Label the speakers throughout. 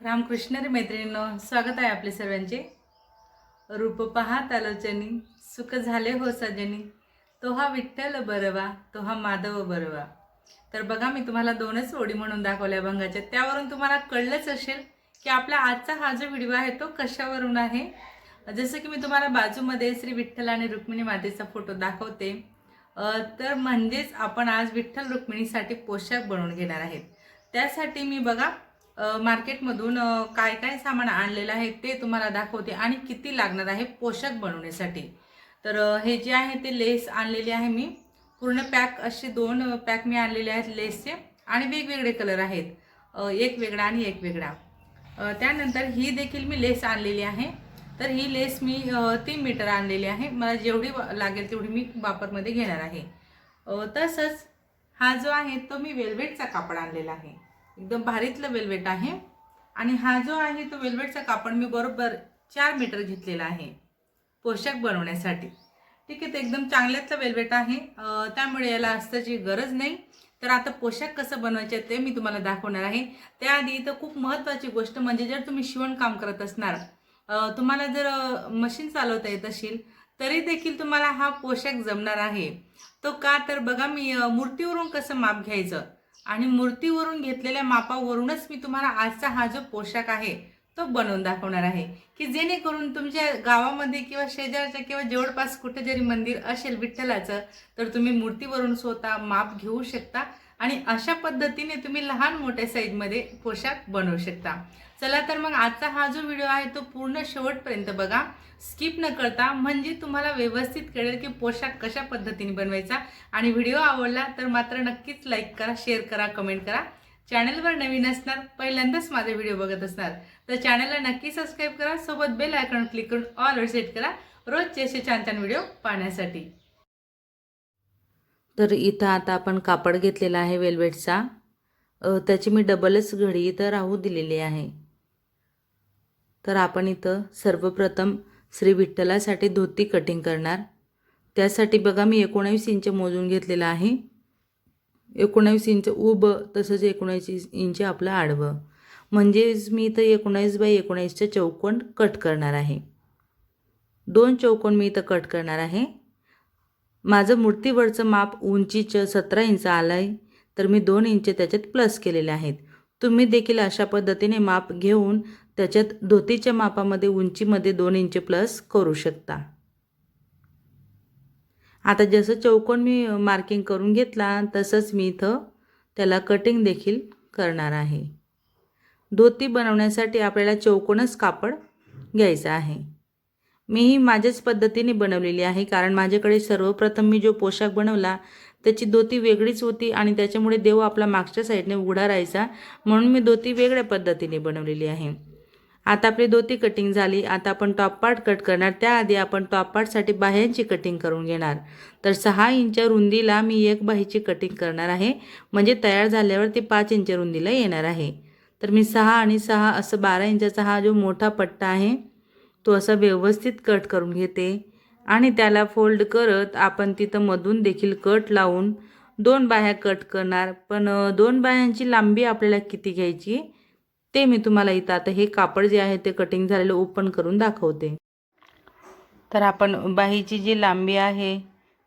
Speaker 1: रामकृष्ण रे मैत्रिणींनो स्वागत आहे आपले सर्वांचे. रूप पहा तालोचनी सुख झाले हो सजनी. तो हा विठ्ठल बरवा तो हा माधव बरवा. तर बघा मी तुम्हाला दोनच ओडी म्हणून दाखवल्या भंगाच्या. त्यावरून तुम्हाला कळलंच असेल की आपला आजचा हा जो व्हिडिओ आहे तो कशावरून आहे? जसं की मी तुम्हाला बाजूमध्ये श्री विठ्ठल आणि रुक्मिणी मातेचा फोटो दाखवते. तर म्हणजेच आपण आज विठ्ठल रुक्मिणीसाठी पोशाख बनवून घेणार आहेत. त्यासाठी मी बघा मार्केटमधून काय काय सामान आणलेलं आहे ते तुम्हाला दाखवते आणि किती लागणार आहे पोशाख बनवण्यासाठी. तर हे जे आहे ते लेस आणलेले आहे मी. पूर्ण पॅक असे दोन पॅक मी आणलेले आहेत लेसचे आणि वेगवेगळे कलर आहेत. एक वेगळा आणि एक वेगळा. त्यानंतर ही देखील मी लेस आणलेली आहे. तर ही लेस मी तीन मीटर आणलेली आहे. मला जेवढी लागेल तेवढी मी वापरमध्ये घेणार आहे. तसंच हा जो आहे तो मी वेल्वेटचा कापड आणलेला आहे. एकदम भारीतलं वेल्वेट आहे. आणि हा जो आहे तो वेल्वेटचा कापड मी बरोबर चार मीटर घेतलेला आहे. पोशाख बनवण्यासाठी. ठीक आहे ते एकदम चांगल्यातलं वेल्वेट आहे. त्यामुळे याला अस्ताची गरज नाही. तर आता पोशाख कसं बनवायचे ते मी तुम्हाला दाखवणार आहे. त्याआधी इथं खूप महत्त्वाची गोष्ट म्हणजे जर तुम्ही शिवणकाम करत असणार तुम्हाला जर मशीन चालवता येत असेल तरी देखील तुम्हाला हा पोशाख जमणार आहे. तो का? तर बघा मी मूर्तीवरून कसं माप घ्यायचं? आणि मूर्तीवरून घेतलेल्या मापावरूनच मी तुम्हाला आजचा हा जो पोशाख आहे तो बनवून दाखवणार आहे. की जेणेकरून तुमच्या गावामध्ये किंवा शेजारच्या किंवा जवळपास कुठे जरी मंदिर असेल विठ्ठलाचं तर तुम्ही मूर्तीवरून स्वतः माप घेऊ शकता आणि अशा पद्धतीने तुम्ही लहान मोठ्या साईजमध्ये पोशाख बनवू शकता. चला तर मग आजचा हा जो व्हिडिओ आहे तो पूर्ण शेवटपर्यंत बघा. स्किप न करता म्हणजे तुम्हाला व्यवस्थित कळेल की पोशाख कशा पद्धतीने बनवायचा. आणि व्हिडिओ आवडला तर मात्र नक्कीच लाईक करा शेअर करा कमेंट करा. चॅनलवर नवीन असणार पहिल्यांदाच माझे व्हिडिओ बघत असणार. तर चॅनलला नक्की सबस्क्राईब करा सोबत बेल आयकॉन क्लिक करून ऑलवर सेट करा. रोजचे असे छान छान व्हिडिओ पाहण्यासाठी.
Speaker 2: तर इथं आता आपण कापड घेतलेला आहे वेल्वेटचा त्याची मी डबलच घडी इथं राहू दिलेली आहे. तर आपण इथं सर्वप्रथम श्री विठ्ठलासाठी धोती कटिंग करणार. त्यासाठी बघा मी एकोणावीस इंच मोजून घेतलेलं आहे. एकोणावीस इंच उभं तसंच एकोणावीस इंच आपलं आडवं. म्हणजेच मी इथं एकोणावीस बाय एकोणावीसच्या चौकोन कट करणार आहे. दोन चौकोन मी इथं कट करणार आहे. माझं मूर्तीवरचं माप उंचीचं सतरा इंच आलं आहे तर मी दोन इंच त्याच्यात प्लस केलेले आहेत. तुम्ही देखील अशा पद्धतीने माप घेऊन त्याच्यात धोतीच्या मापामध्ये उंचीमध्ये दोन इंच प्लस करू शकता. आता जसं चौकोन मी मार्किंग करून घेतला तसंच मी इथं त्याला कटिंग देखील करणार आहे. धोती बनवण्यासाठी आपल्याला चौकोनच कापड घ्यायचं आहे. मी ही माझ्याच पद्धतीने बनवलेली आहे कारण माझ्याकडे सर्वप्रथम मी जो पोशाख बनवला त्याची धोती वेगळीच होती आणि त्याच्यामुळे देव आपला मागच्या साईडने उघडा राहायचा म्हणून मी धोती वेगळ्या पद्धतीने बनवलेली आहे. आता आपली दोती कटिंग झाली. आता आपण टॉप पार्ट कट करणार. त्याआधी आपण टॉप पार्टसाठी बाह्यांची कटिंग करून घेणार. तर सहा इंच रुंदीला मी एक बाहीची कटिंग करणार आहे. म्हणजे तयार झाल्यावर ती पाच इंच रुंदीला येणार आहे. तर मी सहा आणि सहा असं बारा इंचाचा हा जो मोठा पट्टा आहे तो असा व्यवस्थित कट करून घेते. आणि त्याला फोल्ड करत आपण तिथं मधून देखील कट लावून दोन बाह्या कट करणार. पण दोन बाह्यांची लांबी आपल्याला किती घ्यायची? ते मी तुम्हाला इथं आता हे कापड जे आहे ते कटिंग झालेलं ओपन करून दाखवते. तर आपण बाहीची जी लांबी आहे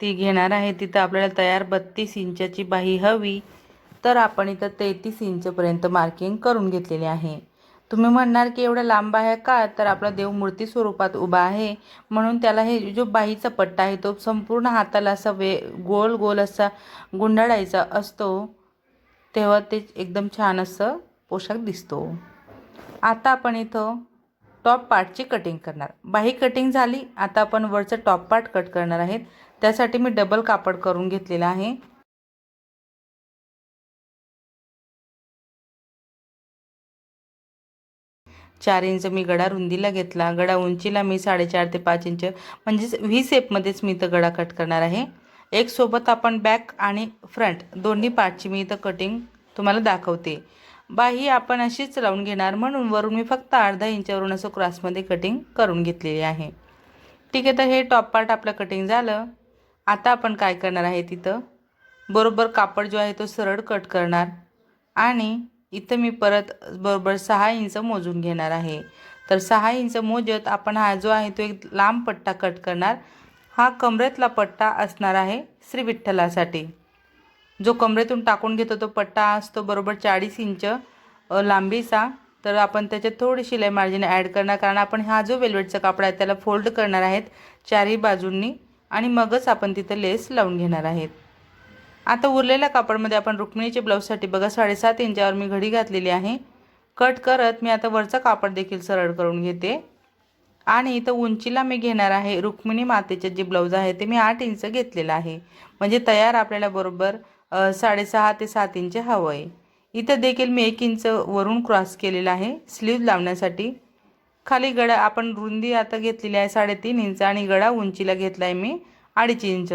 Speaker 2: ती घेणार आहे. तिथं आपल्याला तयार बत्तीस इंचाची बाही हवी. तर आपण इथं तेहतीस इंचपर्यंत मार्किंग करून घेतलेली आहे. तुम्ही म्हणणार की एवढं लांब आहे का? तर आपला देव मूर्ती स्वरूपात उभा आहे. म्हणून त्याला हे जो बाहीचा पट्टा आहे तो संपूर्ण हाताला असा वे गोल गोल असा गुंडाळायचा असतो. तेव्हा ते एकदम छान असं पोशाख दिसतो. आता आपण इथं टॉप पार्टची कटिंग करणार. बाही कटिंग झाली आता आपण वरचं टॉप पार्ट कट करणार आहेत. त्यासाठी मी डबल कापड करून घेतलेलं आहे. चार इंच मी गडा रुंदीला घेतला. गडा उंचीला मी साडेचार ते पाच इंच म्हणजेच व्ही शेपमध्येच मी इथं गडा कट करणार आहे. एक सोबत आपण बॅक आणि फ्रंट दोन्ही पार्टची मी इथं कटिंग तुम्हाला दाखवते. बाही आपण अशीच लावून घेणार म्हणून वरून मी फक्त अर्धा इंचावरून असं क्रॉसमध्ये कटिंग करून घेतलेली आहे. ठीक आहे तर हे टॉप पार्ट आपलं कटिंग झालं. आता आपण काय करणार आहे तिथं? बरोबर कापड जो आहे तो सरळ कट करणार. आणि इथं मी परत बरोबर सहा इंच मोजून घेणार आहे. तर सहा इंच मोजत आपण हा जो आहे तो एक लांब पट्टा कट करणार. हा कमरेतला पट्टा असणार आहे श्री विठ्ठलासाठी जो कमरेतून टाकून घेतो तो पट्टा असतो बरोबर चाळीस इंच लांबीचा. तर आपण त्याच्यात थोडी शिलाई मार्जिन ॲड करणार कारण आपण हा जो वेल्वेटचा कापड आहे त्याला फोल्ड करणार आहेत चारही बाजूंनी आणि मगच आपण तिथं लेस लावून घेणार आहेत. आता उरलेल्या कापडमध्ये आपण रुक्मिणीचे ब्लाऊजसाठी बघा साडेसात इंचावर मी घडी घातलेली आहे. कट करत मी आता वरचं कापड देखील सरळ करून घेते. आणि इथं उंचीला मी घेणार आहे रुक्मिणी मातेचे जे ब्लाऊज आहे ते मी आठ इंच घेतलेलं आहे. म्हणजे तयार आपल्याला बरोबर साडेसहा ते सात इंच हवं आहे. इथं देखील मी एक इंच वरून क्रॉस केलेला आहे. स्लीव लावण्यासाठी. खाली गडा आपण रुंदी आता घेतलेली आहे साडेतीन इंच आणि गडा उंचीला घेतला आहे मी अडीच इंच.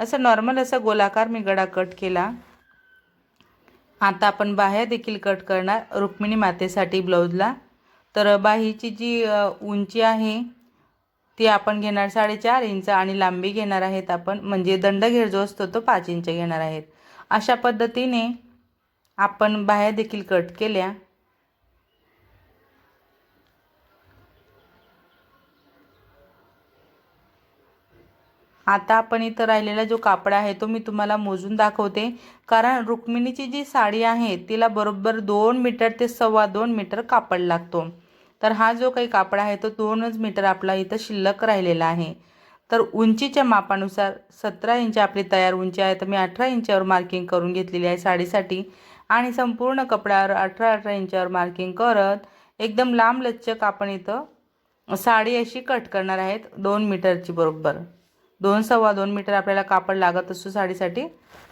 Speaker 2: असं नॉर्मल असा गोलाकार मी गडा कट केला. आता आपण बाह्या देखील कट करणार रुक्मिणी मातेसाठी ब्लाऊजला तर बाहीची जी उंची आहे ती आपण घेणार साडेचार इंच आणि लांबी घेणार आहेत आपण. म्हणजे दंडघेर जो असतो तो पाच इंच घेणार आहेत. अशा पद्धतीने आपण बाह्या देखील कट केल्या. आता आपण इथं राहिलेला जो कापड आहे तो मी तुम्हाला मोजून दाखवते. कारण रुक्मिणीची जी साडी आहे तिला बरोबर दोन मीटर ते सव्वा दोन मीटर कापड लागतो. तर हा जो काही कापड आहे तो दोनच मीटर आपला इथं शिल्लक राहिलेला आहे. तर उंचीच्या मापानुसार सतरा इंच आपली तयार उंची आहे. तर मी अठरा इंचावर मार्किंग करून घेतलेली आहे साडीसाठी. आणि संपूर्ण कपड्यावर अठरा अठरा इंचावर मार्किंग करत एकदम लांब लच्चक आपण इथं साडी अशी कट करणार आहेत. दोन मीटरची बरोबर. दोन सव्वा दोन मीटर आपल्याला कापड लागत असतो साडीसाठी.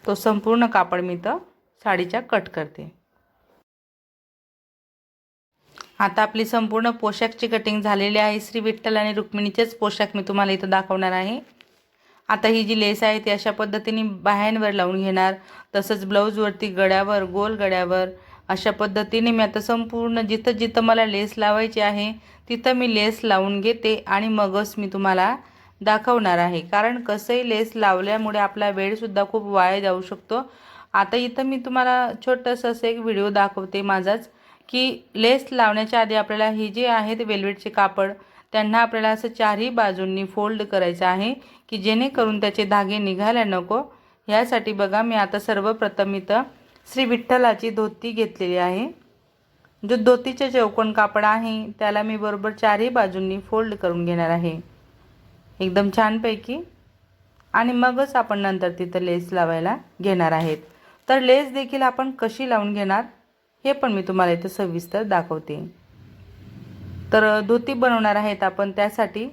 Speaker 2: तो संपूर्ण कापड मी इथं साडीच्या कट करते. आता आपली संपूर्ण पोशाखची कटिंग झालेली आहे. श्री विठ्ठल आणि रुक्मिणीचेच पोशाख मी तुम्हाला इथं दाखवणार आहे. आता ही जी लेस आहे ती अशा पद्धतीने बाह्यांवर लावून घेणार. तसंच ब्लाऊजवरती गड्यावर गोल गड्यावर अशा पद्धतीने मी आता संपूर्ण जिथं जिथं मला लेस लावायची आहे तिथं मी लेस लावून घेते आणि मगच मी तुम्हाला दाखवणार आहे. कारण कसंही लेस लावल्यामुळे आपला वेळसुद्धा खूप वाया जाऊ शकतो. आता इथं मी तुम्हाला छोटंसं असं एक व्हिडिओ दाखवते माझाच. की लेस लावण्याच्या आधी आपल्याला ही जी आहेत वेल्वेटचे कापड त्यांना आपल्याला असं चारही बाजूंनी फोल्ड करायचं आहे की जेणेकरून त्याचे धागे निघायला नको. ह्यासाठी बघा मी आता सर्वप्रथम इथं श्री विठ्ठलाची धोती घेतलेली आहे. जो धोतीचे चौकोन कापड आहे त्याला मी बरोबर चारही बाजूंनी फोल्ड करून घेणार आहे. एकदम छानपैकी. आणि मगच आपण नंतर तिथं लेस लावायला घेणार आहेत. तर लेस देखील आपण कशी लावून घेणार? हे पण मी तुम्हाला इथं सविस्तर दाखवते. तर धोती बनवणार आहेत आपण त्यासाठी.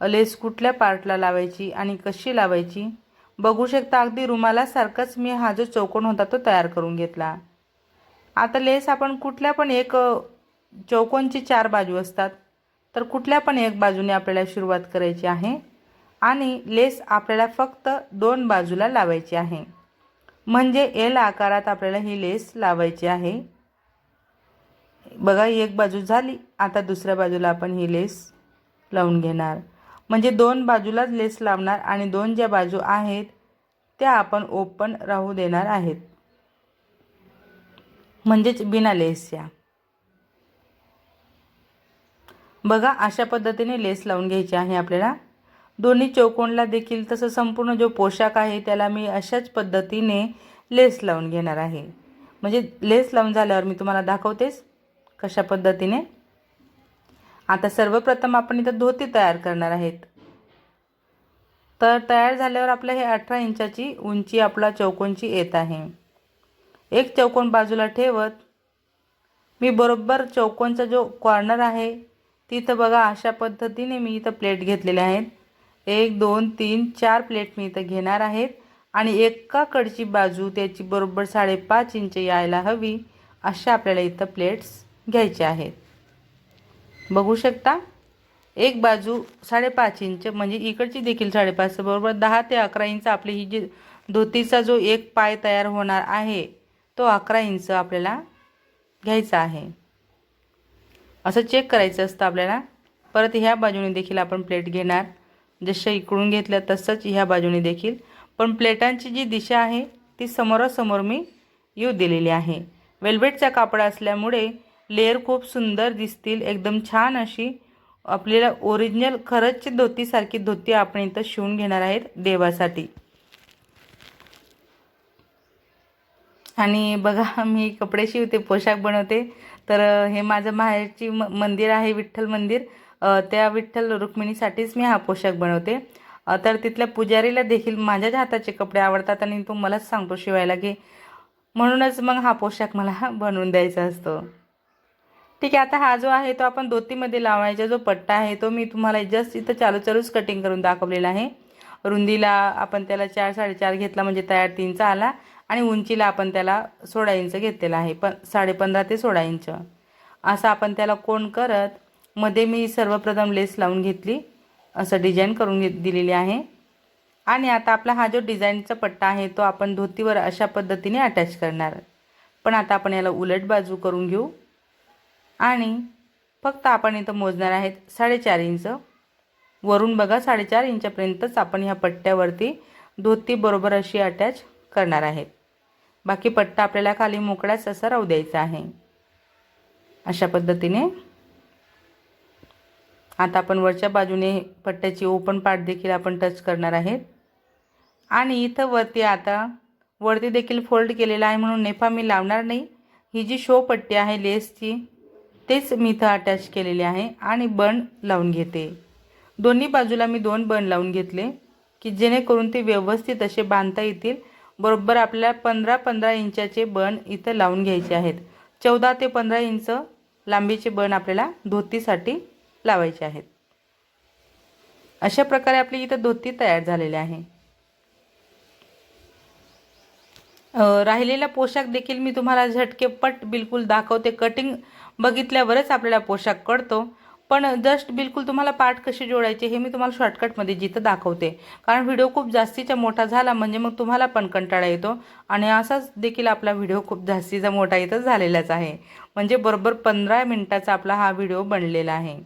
Speaker 2: लेस कुठल्या पार्टला लावायची आणि कशी लावायची? बघू शकता अगदी रुमालासारखाच मी हा जो चौकोन होता तो तयार करून घेतला. आता लेस आपण कुठल्या पण एक चौकोनची चार बाजू असतात. तर कुठल्या पण एक बाजूने आपल्याला सुरुवात करायची आहे आणि लेस आपल्याला फक्त दोन बाजूला लावायची आहे. म्हणजे एल आकारात आपल्याला ही लेस लावायची आहे. बघा एक बाजू झाली. आता दुसऱ्या बाजूला आपण ही लेस लावून घेणार. म्हणजे दोन बाजूलाच लेस लावणार आणि दोन ज्या बाजू आहेत त्या आपण ओपन राहू देणार आहेत. म्हणजेच बिना लेसच्या बघा अशा पद्धतीने लेस लावून घ्यायची आहे आपल्याला. दोन्ही चौकोनला देखील तसं संपूर्ण जो पोशाख आहे त्याला मी अशाच पद्धतीने लेस लावून घेणार आहे. म्हणजे लेस लावून झाल्यावर मी तुम्हाला दाखवतेच. कशा पद्धतीने? आता सर्वप्रथम आपण इथं धोती तयार करणार आहेत. तर तयार झाल्यावर आपल्या हे अठरा इंचाची उंची आपला चौकोनची येत आहे. एक चौकोन बाजूला ठेवत मी बरोबर चौकोनचा जो कॉर्नर आहे तिथं बघा अशा पद्धतीने मी इथं प्लेट घेतलेल्या आहेत. एक दोन तीन चार प्लेट मी इथं घेणार आहेत. आणि एकाकडची बाजू त्याची बरोबर साडेपाच इंच यायला हवी अशा आपल्याला इथं प्लेट्स घ्यायचे आहेत. बघू शकता एक बाजू साडेपाच इंच म्हणजे इकडची देखील साडेपाच बरोबर दहा ते अकरा इंच आपली ही जी धोतीचा जो एक पाय तयार होणार आहे तो अकरा इंच आपल्याला घ्यायचा आहे. असं चेक करायचं असतं आपल्याला. परत ह्या बाजूने देखील आपण प्लेट घेणार. जसं इकडून घेतलं तसंच ह्या बाजूने देखील. पण प्लेटांची जी दिशा आहे ती समोरासमोर मी येऊ दिलेली आहे. वेल्वेटचा कापड असल्यामुळे लेअर खूप सुंदर दिसतील एकदम छान अशी आपल्याला ओरिजिनल खरंच धोतीसारखी धोती आपण इथं शिवून घेणार आहेत देवासाठी. आणि बघा मी कपडे शिवते पोशाख बनवते. तर हे माझं माहेरची म मंदिर आहे विठ्ठल मंदिर. त्या विठ्ठल रुक्मिणीसाठीच मी हा पोशाख बनवते. तर तिथल्या पुजारीला देखील माझ्याच हाताचे कपडे आवडतात आणि तो मलाच सांगतो शिवायला की म्हणूनच मग हा पोशाख मला बनवून द्यायचा असतो. ठीक आहे आता हा जो आहे तो आपण धोतीमध्ये लावायचा जो पट्टा आहे तो मी तुम्हाला जस्ट इथं चालू चालूच कटिंग करून दाखवलेला आहे. रुंदीला आपण त्याला चार साडेचार घेतला म्हणजे तयार तीनचा आला आणि उंचीला आपण त्याला सोळा इंच घेतलेला आहे पण साडेपंधरा ते सोळा इंच. असं आपण त्याला कोण करत? मध्ये मी सर्वप्रथम लेस लावून घेतली असं डिझाईन करून घेत दिलेली आहे. आणि आता आपला हा जो डिझाईनचा पट्टा आहे तो आपण धोतीवर अशा पद्धतीने अटॅच करणार. पण आता आपण याला उलट बाजू करून घेऊ. आणि फक्त आपण इथं मोजणार आहेत साडेचार इंच. वरून बघा साडेचार इंचापर्यंतच आपण ह्या पट्ट्यावरती धोती बरोबर अशी अटॅच करणार आहेत. बाकी पट्टा आपल्याला खाली मोकळाच असा राहू द्यायचा आहे. अशा पद्धतीने. आता आपण वरच्या बाजूने पट्ट्याची ओपन पार्ट देखील आपण टच करणार आहेत. आणि इथं वरती आता वरती देखील फोल्ड केलेला आहे म्हणून नेफा मी लावणार नाही. ही जी शो पट्टी आहे लेसची तेच मी इथं अटॅच केलेले आहे आणि बन लावून घेते. दोन्ही बाजूला मी दोन बन लावून घेतले की जेणेकरून ते व्यवस्थित असे बांधता येतील. बरोबर आपल्याला पंधरा पंधरा इंचाचे बन इथं लावून घ्यायचे आहेत. चौदा ते पंधरा इंच लांबीचे बन आपल्याला धोतीसाठी लावायचे आहेत. अशा प्रकारे आपली इथं धोती तयार झालेली आहे. राहिलेला पोशाख देखील मी तुम्हाला झटकेपट बिलकुल दाखवते. कटिंग बघितल्यावरच आपल्याला पोशाख कळतो. पण जस्ट बिलकुल तुम्हाला पार्ट कसे जोडायचे हे मी तुम्हाला शॉर्टकटमध्ये जिथं दाखवते. कारण व्हिडिओ खूप जास्तीचा मोठा झाला म्हणजे मग तुम्हाला पण कंटाळा येतो. आणि असाच देखील आपला व्हिडिओ खूप जास्तीचा मोठा इथं झालेलाच आहे. म्हणजे बरोबर पंधरा मिनटाचा आपला हा व्हिडिओ बनलेला आहे.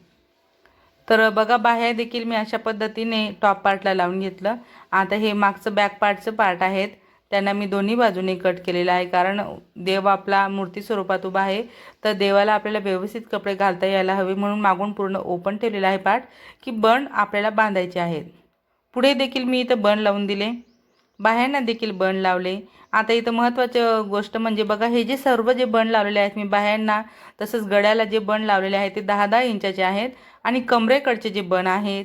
Speaker 2: तर बघा बाह्या देखील मी अशा पद्धतीने टॉप पार्टला लावून घेतलं. आता हे मागचं बॅक पार्टचं पार्ट आहेत. त्यांना मी दोन्ही बाजूने कट केलेला आहे. कारण देव आपला मूर्ती स्वरूपात उभा आहे. तर देवाला आपल्याला व्यवस्थित कपडे घालता यायला हवे म्हणून मागून पूर्ण ओपन ठेवलेला आहे पाठ की बन आपल्याला बांधायचे आहेत. पुढे देखील मी इथं बण लावून दिले. बाह्यांना देखील बण लावले. आता इथं महत्त्वाचं गोष्ट म्हणजे बघा हे जे सर्व जे बन लावलेले आहेत मी बाह्यांना तसंच गळ्याला जे बन लावलेले आहेत ते दहा दहा इंचाचे आहेत आणि कमरेकडचे जे बन आहेत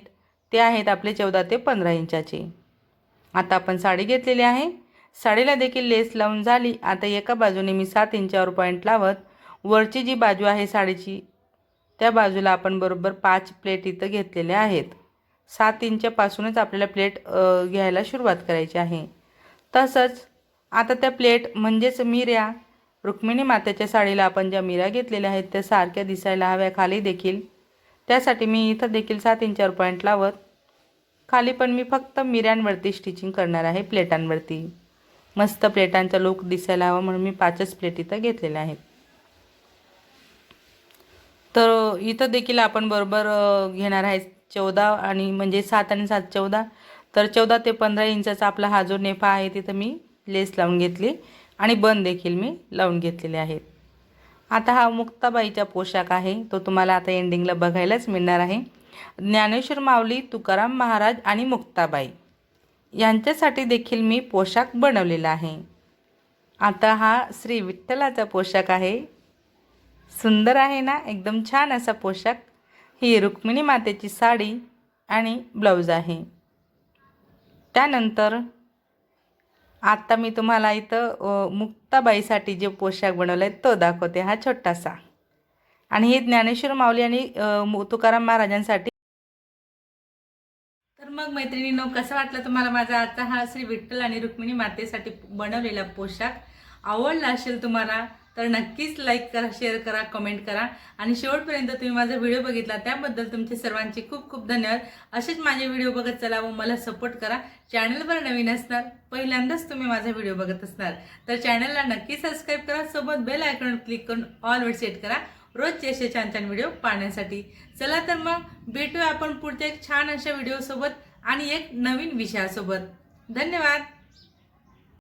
Speaker 2: ते आहेत आपले चौदा ते पंधरा इंचाचे. आता आपण साडी घेतलेली आहे. साडीला देखील लेस लावून झाली. आता एका बाजूने मी सात इंचावर पॉईंट लावत वरची जी बाजू आहे साडीची त्या बाजूला आपण बरोबर पाच प्लेट इथं घेतलेल्या आहेत. सात इंचापासूनच आपल्याला प्लेट घ्यायला सुरुवात करायची आहे. तसंच आता त्या प्लेट म्हणजेच मिऱ्या रुक्मिणी मातेच्या साडीला आपण ज्या मिऱ्या घेतलेल्या आहेत त्या सारख्या दिसायला हव्या खाली देखील. त्यासाठी मी इथं देखील सात इंचावर पॉईंट लावत खाली पण मी फक्त मिऱ्यांवरती स्टिचिंग करणार आहे प्लेटांवरती. मस्त प्लेटांचा लुक दिसायला हवा म्हणून मी पाचच प्लेट इथं घेतलेल्या आहेत. तर इथं देखील आपण बरोबर घेणार आहे चौदा आणि म्हणजे सात आणि सात चौदा. तर चौदा ते पंधरा इंचाचा आपला हा जो नेफा आहे तिथं मी लेस लावून घेतली आणि बन देखील मी लावून घेतलेले आहेत. आता हा मुक्ताबाईचा पोशाख आहे. तो तुम्हाला आता एंडिंगला बघायलाच मिळणार आहे. ज्ञानेश्वर माऊली तुकाराम महाराज आणि मुक्ताबाई. यांच्यासाठी देखील मी पोशाख बनवलेला आहे. आता हा श्री विठ्ठलाचा पोशाख आहे. सुंदर आहे ना? एकदम छान असा पोशाख. ही रुक्मिणी मातेची साडी आणि ब्लाऊज आहे. त्यानंतर आता मी तुम्हाला इथं मुक्ताबाईसाठी जे पोशाख बनवला आहे तो दाखवते हा छोटासा. आणि हे ज्ञानेश्वर माऊली आणि मु- तुकाराम महाराजांसाठी
Speaker 1: मग मैत्रिणींनो कसं वाटलं तुम्हाला माझा आजचा हा श्री विठ्ठल आणि रुक्मिणी मातेसाठी बनवलेला पोशाख? आवडला असेल तुम्हाला तर नक्कीच लाईक करा शेअर करा कमेंट करा. आणि शेवटपर्यंत तुम्ही माझा व्हिडिओ बघितला त्याबद्दल तुमचे सर्वांचे खूप खूप धन्यवाद. असेच माझे व्हिडिओ बघत चला व मला सपोर्ट करा. चॅनलवर नवीन असणार पहिल्यांदाच तुम्ही माझा व्हिडिओ बघत असणार. तर चॅनलला नक्की सबस्क्राईब करा सोबत बेल आयकॉन क्लिक करून ऑलवर सेट करा. रोजचे असे छान छान व्हिडिओ पाहण्यासाठी. चला तर मग भेटूया आपण पुढच्या एक छान अशा व्हिडिओसोबत आणि एक नवीन विषयासोबत. धन्यवाद!